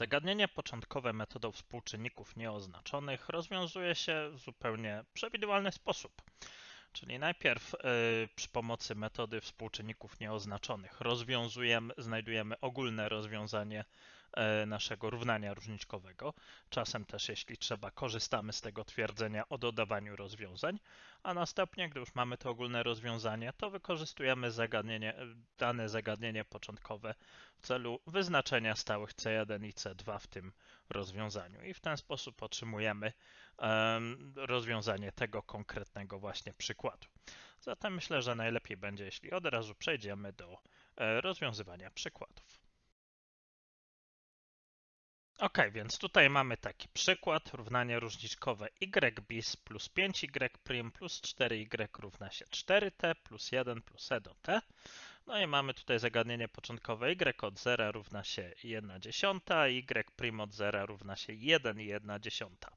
Zagadnienie początkowe metodą współczynników nieoznaczonych rozwiązuje się w zupełnie przewidywalny sposób. Czyli najpierw y, przy pomocy metody współczynników nieoznaczonych rozwiązujemy, znajdujemy ogólne rozwiązanie naszego równania różniczkowego. Czasem też, jeśli trzeba, korzystamy z tego twierdzenia o dodawaniu rozwiązań, a następnie, gdy już mamy to ogólne rozwiązanie, to wykorzystujemy zagadnienie, dane zagadnienie początkowe w celu wyznaczenia stałych C1 i C2 w tym rozwiązaniu. I w ten sposób otrzymujemy em, rozwiązanie tego konkretnego właśnie przykładu. Zatem myślę, że najlepiej będzie, jeśli od razu przejdziemy do e, rozwiązywania przykładów. Ok, więc tutaj mamy taki przykład, równanie różniczkowe y bis plus 5y' plus 4y równa się 4t plus 1 plus e do t. No i mamy tutaj zagadnienie początkowe y od 0 równa się 1 dziesiąta, y' od 0 równa się 1 i 1 dziesiąta.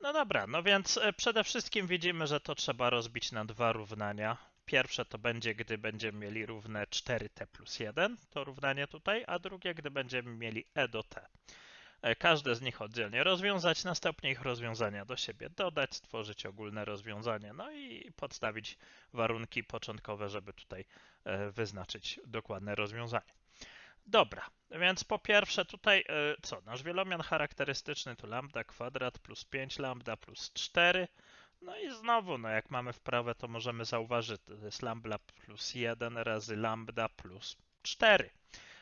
No dobra, no więc e, przede wszystkim widzimy, że to trzeba rozbić na dwa równania. Pierwsze to będzie, gdy będziemy mieli równe 4t plus 1, to równanie tutaj, a drugie, gdy będziemy mieli e do t. E, Każde z nich oddzielnie rozwiązać, następnie ich rozwiązania do siebie dodać, stworzyć ogólne rozwiązanie, no i podstawić warunki początkowe, żeby tutaj e, wyznaczyć dokładne rozwiązanie. Dobra, więc po pierwsze tutaj e, co? Nasz wielomian charakterystyczny to lambda kwadrat plus 5 lambda plus 4. No i znowu, no jak mamy wprawę, to możemy zauważyć, to jest lambda plus 1 razy lambda plus 4.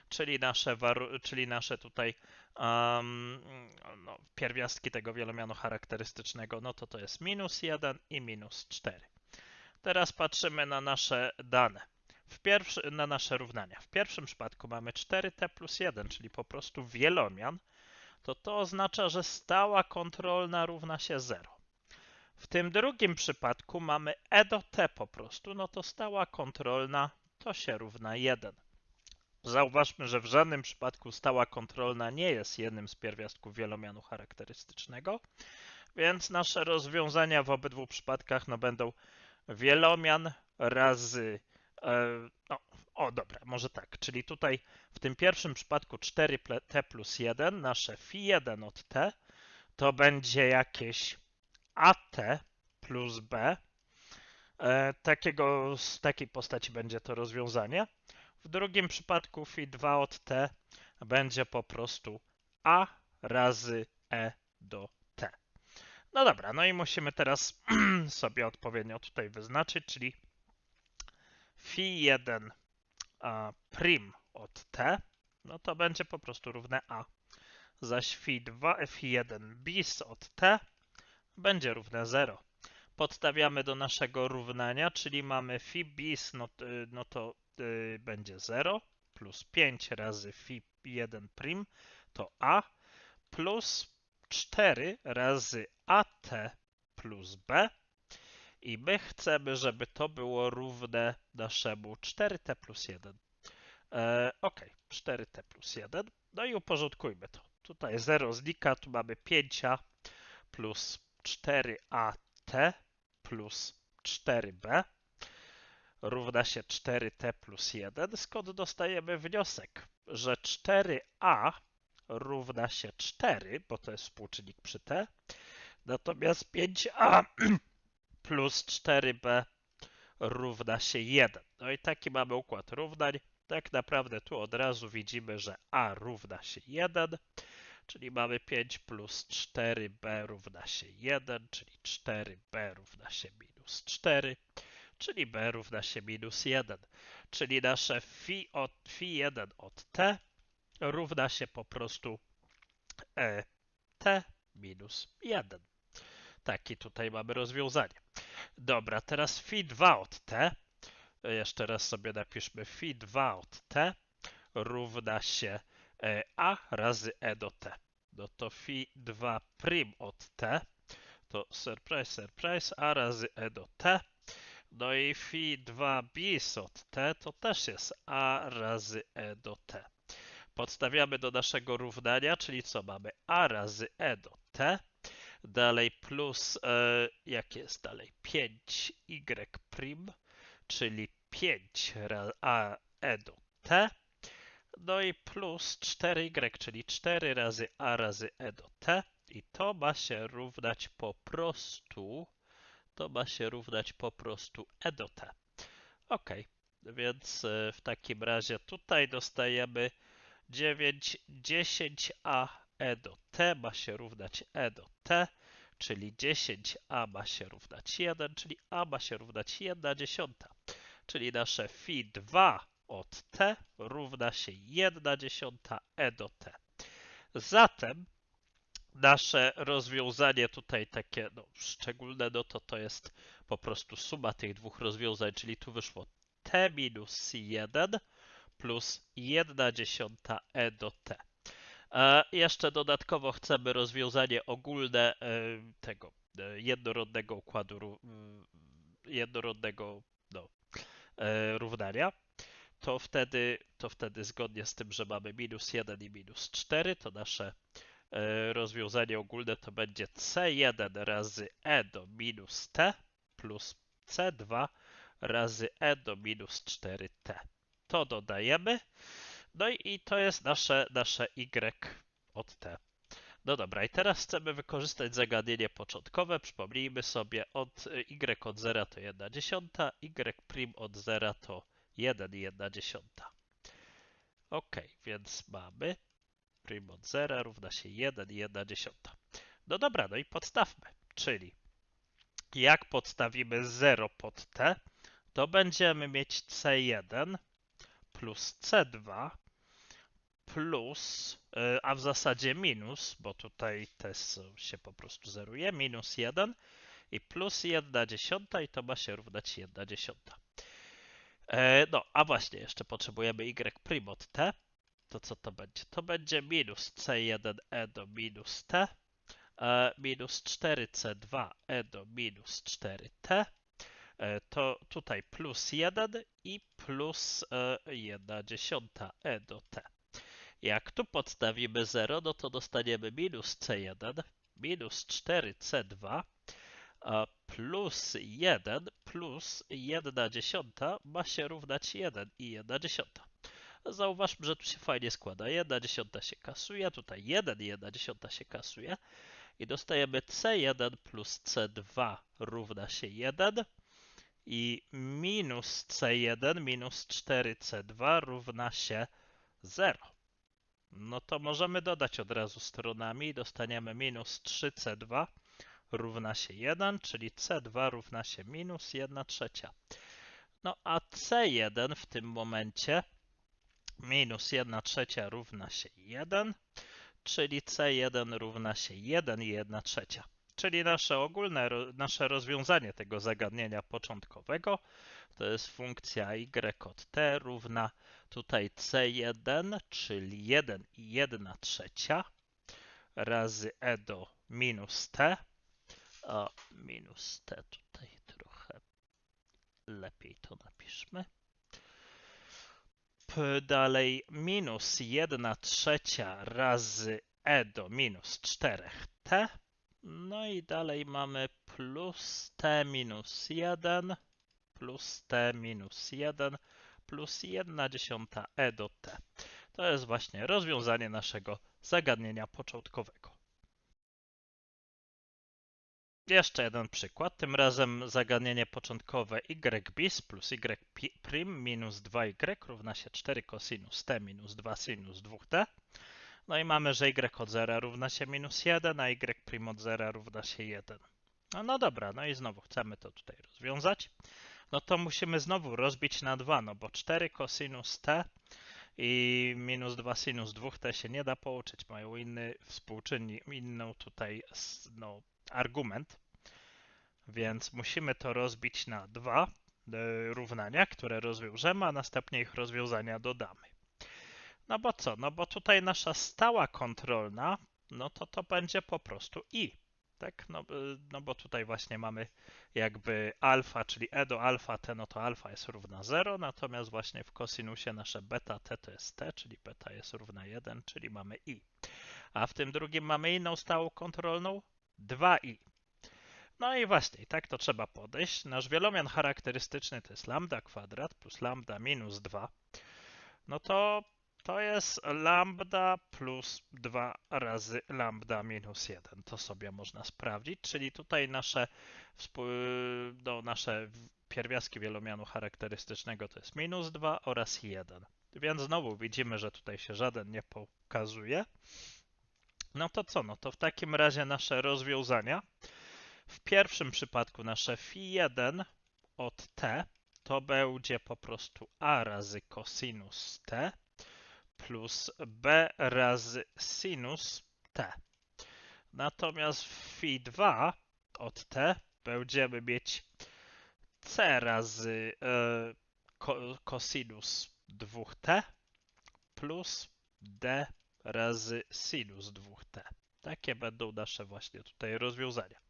Czyli nasze, czyli nasze tutaj um, no, pierwiastki tego wielomianu charakterystycznego, no to to jest minus 1 i minus 4. Teraz patrzymy na nasze dane w pierwszy, na nasze równania. W pierwszym przypadku mamy 4t plus 1, czyli po prostu wielomian, to to oznacza, że stała kontrolna równa się 0. W tym drugim przypadku mamy e do t po prostu, no to stała kontrolna to się równa 1. Zauważmy, że w żadnym przypadku stała kontrolna nie jest jednym z pierwiastków wielomianu charakterystycznego, więc nasze rozwiązania w obydwu przypadkach no, będą wielomian razy E, no, o, dobra, może tak. Czyli tutaj w tym pierwszym przypadku 4t plus 1, nasze phi1 od t, to będzie jakieś at plus b. E, takiego, z takiej postaci będzie to rozwiązanie. W drugim przypadku phi2 od t będzie po prostu a razy e do t. No dobra, no i musimy teraz sobie odpowiednio tutaj wyznaczyć, czyli phi1 a, prim od t, no to będzie po prostu równe a. Zaś phi2 phi1 bis od t będzie równe 0. Podstawiamy do naszego równania, czyli mamy phi bis, no, no to y, będzie 0, plus 5 razy phi1 prim to a, plus 4 razy at plus b, i my chcemy, żeby to było równe naszemu 4t plus 1. E, ok, 4t plus 1. No i uporządkujmy to. Tutaj 0 znika, tu mamy 5 plus 4at plus 4b równa się 4t plus 1, skąd dostajemy wniosek, że 4a równa się 4, bo to jest współczynnik przy t, natomiast 5a plus 4b równa się 1. No i taki mamy układ równań. Tak naprawdę tu od razu widzimy, że a równa się 1, czyli mamy 5 plus 4b równa się 1, czyli 4b równa się minus 4, czyli b równa się minus 1. Czyli nasze phi, od, phi 1 od t równa się po prostu e, t minus 1. Taki tutaj mamy rozwiązanie. Dobra, teraz phi 2 od t. Jeszcze raz sobie napiszmy phi 2 od t równa się e, a razy e do t. No to phi 2 prim od t to surprise, surprise, a razy e do t. No i phi 2 bis od t to też jest a razy e do t. Podstawiamy do naszego równania, czyli co mamy a razy e do t Dalej plus, e, jak jest dalej? 5y prim, czyli 5 a e do t. no i plus 4y, czyli 4 razy a razy e do t i to ma się równać po prostu, to ma się równać po prostu e do t. Ok, więc e, w takim razie tutaj dostajemy 9, 10a e do t ma się równać e do t, czyli 10a ma się równać 1, czyli a ma się równać 1 dziesiąta, czyli nasze phi 2 od t równa się 1 dziesiąta e do t. Zatem nasze rozwiązanie tutaj takie no, szczególne, no to to jest po prostu suma tych dwóch rozwiązań, czyli tu wyszło t minus 1 plus 1 dziesiąta e do t. E, jeszcze dodatkowo chcemy rozwiązanie ogólne e, tego e, jednorodnego układu, jednorodnego no, e, równania to wtedy, to wtedy zgodnie z tym, że mamy minus 1 i minus 4, to nasze e, rozwiązanie ogólne to będzie c1 razy e do minus t plus c2 razy e do minus 4t. To dodajemy. No i to jest nasze, nasze y od t. No dobra, i teraz chcemy wykorzystać zagadnienie początkowe. Przypomnijmy sobie, od y od 0 to 1 dziesiąta, y' od 0 to 1 i 1 dziesiąta. Ok, więc mamy prim od 0 równa się 1 i 1 dziesiąta. No dobra, no i podstawmy, czyli jak podstawimy 0 pod t, to będziemy mieć c1 plus c2 plus, e, a w zasadzie minus, bo tutaj test się po prostu zeruje, minus 1 i plus 1 dziesiąta i to ma się równać 1 dziesiąta. E, no, a właśnie, jeszcze potrzebujemy y' od t. To co to będzie? To będzie minus c1e do minus t, e, minus 4c2e do minus 4t. E, to tutaj plus 1 i plus 1 dziesiąta e do t. Jak tu podstawimy 0, no to dostaniemy minus c1, minus 4c2, plus 1 plus 1 dziesiąta ma się równać 1 i 1 dziesiąta. Zauważmy, że tu się fajnie składa. 1 dziesiąta się kasuje, tutaj 1 i 1 dziesiąta się kasuje i dostajemy C1 plus C2 równa się 1 i minus C1 minus 4C2 równa się 0. No to możemy dodać od razu stronami i dostaniemy minus 3C2 równa się 1, czyli C2 równa się minus 1 trzecia. No a C1 w tym momencie minus 1 trzecia równa się 1, czyli C1 równa się 1 i 1 trzecia. Czyli nasze ogólne, nasze rozwiązanie tego zagadnienia początkowego to jest funkcja y od t równa tutaj c1, czyli 1 i 1 trzecia razy e do minus t a minus t tutaj trochę lepiej to napiszmy. P dalej minus 1 trzecia razy e do minus 4t. No i dalej mamy plus t minus 1 plus t minus 1 plus 1 dziesiąta e do t. To jest właśnie rozwiązanie naszego zagadnienia początkowego. Jeszcze jeden przykład, tym razem zagadnienie początkowe y bis plus y prim minus 2y równa się 4 cosinus t minus 2 sinus 2t. No i mamy, że y od 0 równa się minus 1, a y prim od 0 równa się 1. No, no dobra, no i znowu chcemy to tutaj rozwiązać. No to musimy znowu rozbić na 2, no bo 4 cosinus t i minus 2 sinus 2t się nie da połączyć, mają inny współczynnik, inną tutaj no, argument, więc musimy to rozbić na dwa e, równania, które rozwiążemy, a następnie ich rozwiązania dodamy. No bo co? No bo tutaj nasza stała kontrolna, no to to będzie po prostu i. Tak? No, e, no bo tutaj właśnie mamy jakby alfa, czyli e do alfa t, no to alfa jest równa 0, natomiast właśnie w kosinusie nasze beta t to jest t, czyli beta jest równa 1, czyli mamy i. A w tym drugim mamy inną stałą kontrolną, 2i. No i właśnie, tak to trzeba podejść. Nasz wielomian charakterystyczny to jest lambda kwadrat plus lambda minus 2. No to To jest lambda plus 2 razy lambda minus 1. To sobie można sprawdzić, czyli tutaj nasze, no, nasze pierwiastki wielomianu charakterystycznego to jest minus 2 oraz 1. Więc znowu widzimy, że tutaj się żaden nie pokazuje. No to co? No to w takim razie nasze rozwiązania. W pierwszym przypadku nasze phi1 od t to będzie po prostu a razy cosinus t plus b razy sinus t. Natomiast w phi2 od t będziemy mieć c razy e, cosinus 2t plus d razy sinus 2t. Takie będą nasze właśnie tutaj rozwiązania.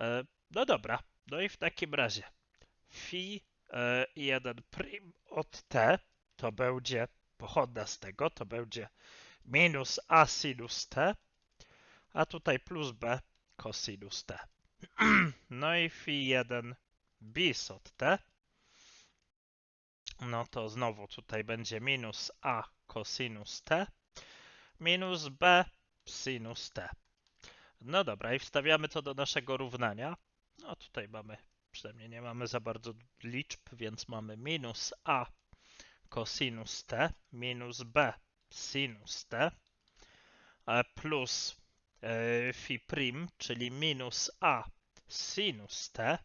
E, No dobra, no i w takim razie phi e, 1 prim od t to będzie pochodna z tego, to będzie minus a sinus t, a tutaj plus b cosinus t. No i phi 1 bis od t, no to znowu tutaj będzie minus a cosinus t minus b sinus t. No dobra, i wstawiamy to do naszego równania. No tutaj mamy, przynajmniej nie mamy za bardzo liczb, więc mamy minus a cosinus t minus b sinus t e, plus e, phi prim, czyli minus a sinus t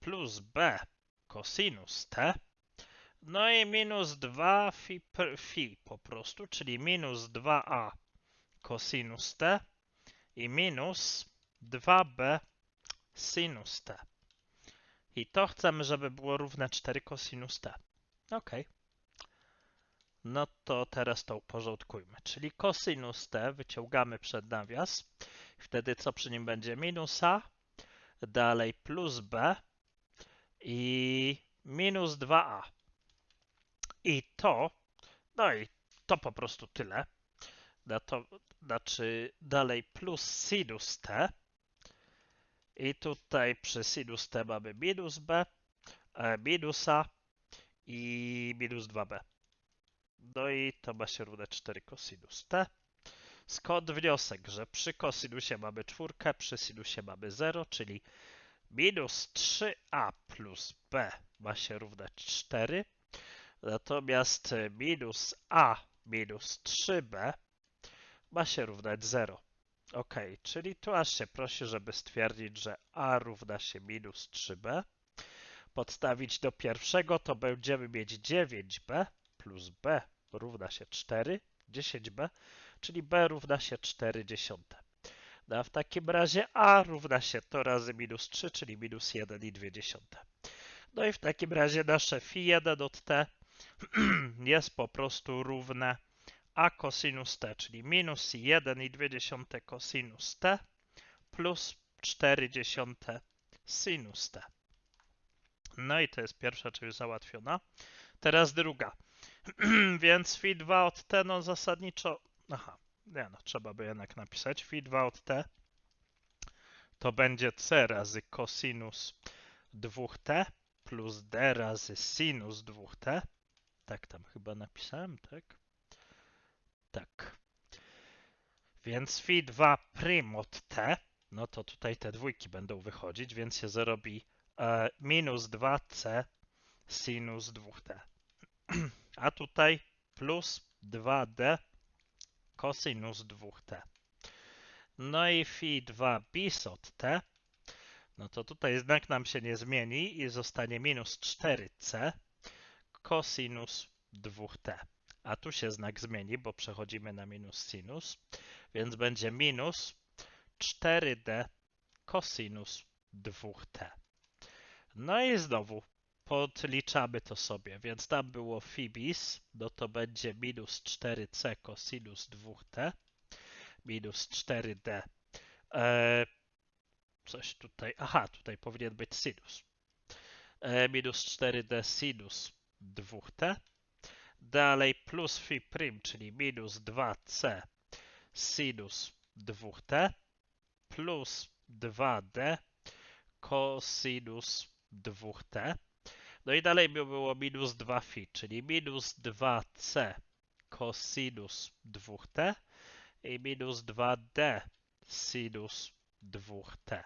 plus b cosinus t no i minus 2 phi, phi po prostu, czyli minus 2a cosinus t i minus 2b sinus t. I to chcemy, żeby było równe 4 cosinus t. Ok. No to teraz to uporządkujmy. Czyli cosinus t wyciągamy przed nawias. Wtedy co przy nim będzie? Minus a, dalej plus b i minus 2a. To, no i to po prostu tyle. Na to, znaczy dalej plus sinus t. I tutaj przy sinus t mamy minus b, e, minus a i minus 2b. No i to ma się równe 4 cosinus t. Skąd wniosek, że przy kosinusie mamy czwórkę, przy sinusie mamy 0, czyli minus 3a plus b ma się równać 4. Natomiast minus a minus 3b ma się równać 0. Ok, czyli tu aż się prosi, żeby stwierdzić, że a równa się minus 3b. Podstawić do pierwszego to będziemy mieć 9b plus b równa się 4, 10b, czyli b równa się 4 dziesiąte. No a w takim razie a równa się to razy minus 3, czyli minus 1 i 2 dziesiąte. No i w takim razie nasze phi 1 od t jest po prostu równe a cosinus t, czyli minus 1,2 cosinus t plus 4 dziesiąte sinus t. No i to jest pierwsza część załatwiona. Teraz druga. Więc phi 2 od t, no zasadniczo... Aha, nie no, trzeba by jednak napisać. Phi 2 od t to będzie c razy cosinus 2t plus d razy sinus 2t. Tak tam chyba napisałem, tak? Tak. Więc phi 2 prim od t, no to tutaj te dwójki będą wychodzić, więc się zarobi e, minus 2c sinus 2t. A tutaj plus 2d cosinus 2t. No i phi 2 bis od t, no to tutaj znak nam się nie zmieni i zostanie minus 4c cosinus 2t. A tu się znak zmieni, bo przechodzimy na minus sinus, więc będzie minus 4d cosinus 2t. No i znowu podliczamy to sobie, więc tam było fibis, no to będzie minus 4c cosinus 2t minus 4d. E, coś tutaj, aha, tutaj powinien być sinus. E, minus 4d sinus 2t. Dalej plus phi prim, czyli minus 2c sinus 2t plus 2d cosinus 2t. No i dalej by było minus 2 phi, czyli minus 2c cosinus 2t i minus 2d sinus 2t.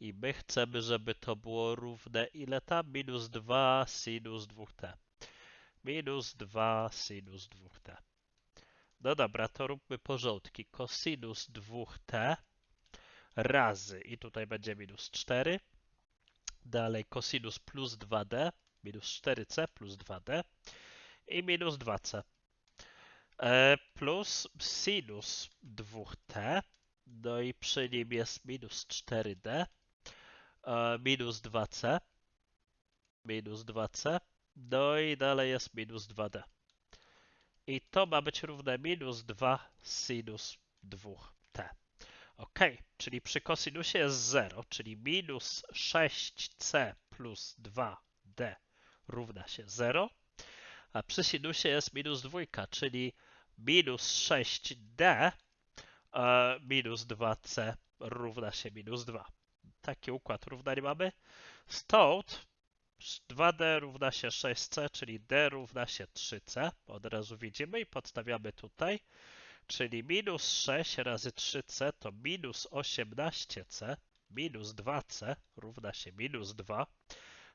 I my chcemy, żeby to było równe ile tam? Minus 2 sinus 2t. Minus 2 sinus 2t. No dobra, to róbmy porządki. Cosinus 2t razy, i tutaj będzie minus 4. Dalej cosinus plus 2d, minus 4c plus 2d i minus 2c. E, plus sinus 2t, no i przy nim jest minus 4d, e, minus 2c, minus 2c, no i dalej jest minus 2d. I to ma być równe minus 2 sinus 2t. Ok, czyli przy kosinusie jest 0, czyli minus 6c plus 2d równa się 0, a przy sinusie jest minus 2, czyli minus 6d e, minus 2c równa się minus 2. Taki układ równań mamy. Stąd 2d równa się 6c, czyli d równa się 3c. Od razu widzimy i podstawiamy tutaj. Czyli minus 6 razy 3c to minus 18c minus 2c równa się minus 2.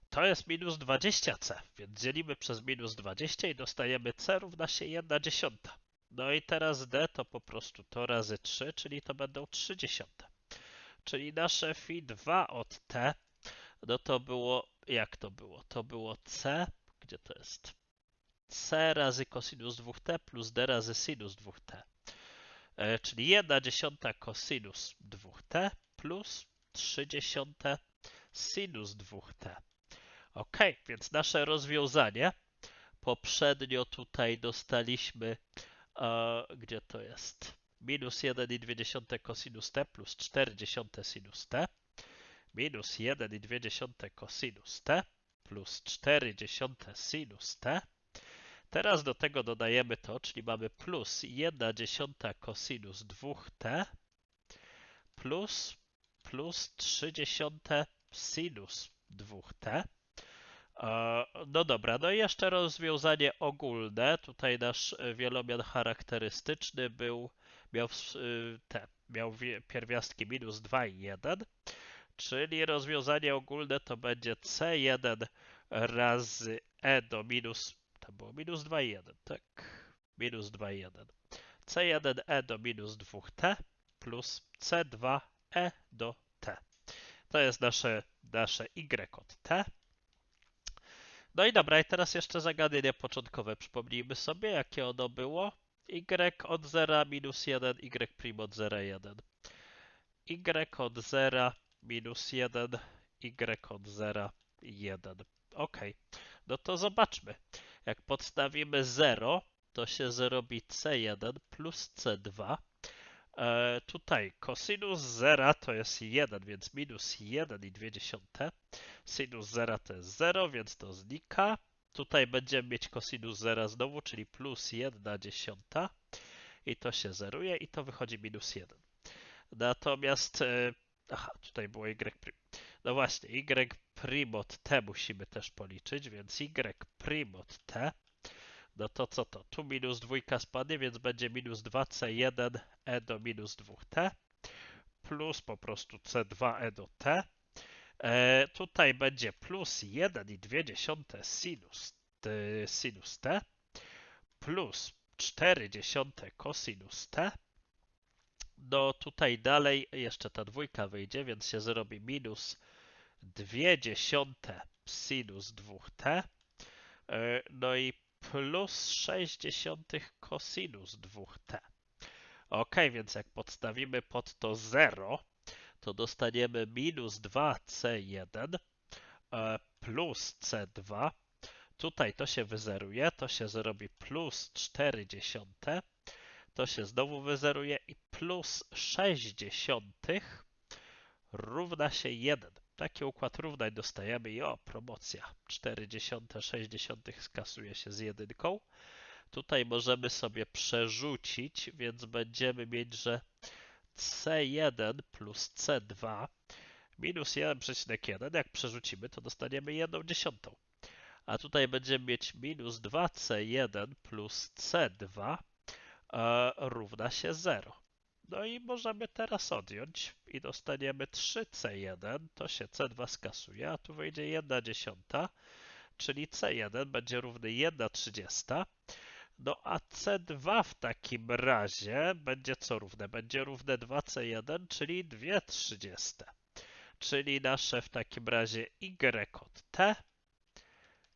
To jest minus 20c, więc dzielimy przez minus 20 i dostajemy c równa się 1 dziesiąta. No i teraz d to po prostu to razy 3, czyli to będą 3 dziesiąte. Czyli nasze phi 2 od t, no to było, jak to było? To było c, gdzie to jest? c razy cosinus 2t plus d razy sinus 2t. E, czyli 1 dziesiąta cosinus 2t plus 3 dziesiąte sinus 2t. Ok, więc nasze rozwiązanie poprzednio tutaj dostaliśmy, e, gdzie to jest? Minus 1,2 cosinus t plus 40 sinus t minus 1,2 cosinus t plus 40 sinus t Teraz do tego dodajemy to, czyli mamy plus 1 dziesiąta cosinus 2t plus plus 3 dziesiąte sinus 2t. No dobra, no i jeszcze rozwiązanie ogólne. Tutaj nasz wielomian charakterystyczny był, miał, te, miał pierwiastki minus 2 i 1, czyli rozwiązanie ogólne to będzie c1 razy e do minus to było minus 2,1, tak? Minus 2,1. C1e do minus 2t plus C2e do t. To jest nasze, nasze y od t. No i dobra, i teraz jeszcze zagadnienie początkowe. Przypomnijmy sobie, jakie ono było. Y od 0 minus 1, y prim od 0, 1. y od 0 minus 1, y od 0, 1. Ok, no to zobaczmy. Jak podstawimy 0, to się zrobi C1 plus C2. E, tutaj cosinus 0 to jest 1, więc minus 1,2. Sinus 0 to jest 0, więc to znika. Tutaj będziemy mieć cosinus 0 znowu, czyli plus 1 dziesiąta. I to się zeruje i to wychodzi minus 1. Natomiast, e, aha, tutaj było y'. No właśnie, y prim od t musimy też policzyć, więc y prim od t, no to co to? Tu minus dwójka spadnie, więc będzie minus 2c1 e do minus 2t plus po prostu c2e do t. E, tutaj będzie plus 1,2 sinus, t, sinus t plus 4 dziesiąte cosinus t. No tutaj dalej jeszcze ta dwójka wyjdzie, więc się zrobi minus 2 dziesiąte sinus 2t, e, no i plus 6 dziesiątych cosinus 2t. Ok, więc jak podstawimy pod to 0, to dostaniemy minus 2c1 e, plus c2. Tutaj to się wyzeruje, to się zrobi plus 4 dziesiąte, to się znowu wyzeruje i plus 6 dziesiątych równa się 1. Taki układ równań dostajemy i o, promocja. 40-60 skasuje się z jedynką. Tutaj możemy sobie przerzucić, więc będziemy mieć, że C1 plus C2 minus 1,1. Jak przerzucimy, to dostaniemy 1 dziesiątą. A tutaj będziemy mieć minus 2c1 plus c2 e, równa się 0. No i możemy teraz odjąć i dostaniemy 3c1, to się c2 skasuje, a tu wyjdzie 1 dziesiąta, czyli c1 będzie równy 1 trzydziesta. No a C2 w takim razie będzie co równe? Będzie równe 2C1, czyli 2 trzydzieste. Czyli nasze w takim razie Y od T.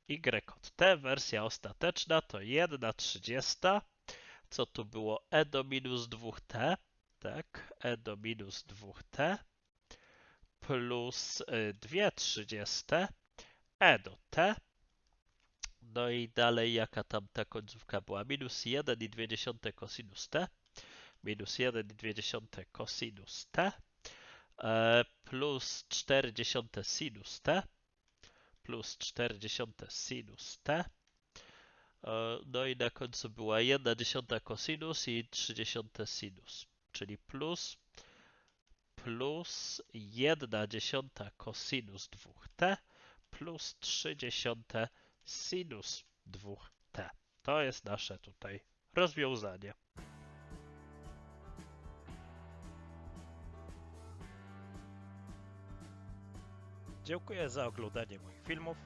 Y od T, wersja ostateczna to 1 trzydziesta. Co tu było? E do minus 2T. Tak, E do minus 2T plus 2 trzydzieste E do T no i dalej jaka tam ta końcówka była? Minus 1,2 cosinus t. Minus 1,2 cosinus t. E, plus 40 sinus t. Plus 40 sinus t. E, no i na końcu była 1 dziesiąta cosinus i 30 sinus. Czyli plus plus 1 dziesiąta cosinus 2t plus 3 dziesiąte sinus 2t. To jest nasze tutaj rozwiązanie. Dziękuję za oglądanie moich filmów.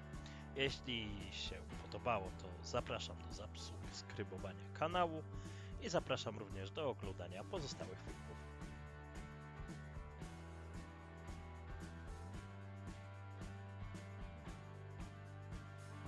Jeśli się podobało, to zapraszam do subskrybowania kanału i zapraszam również do oglądania pozostałych filmów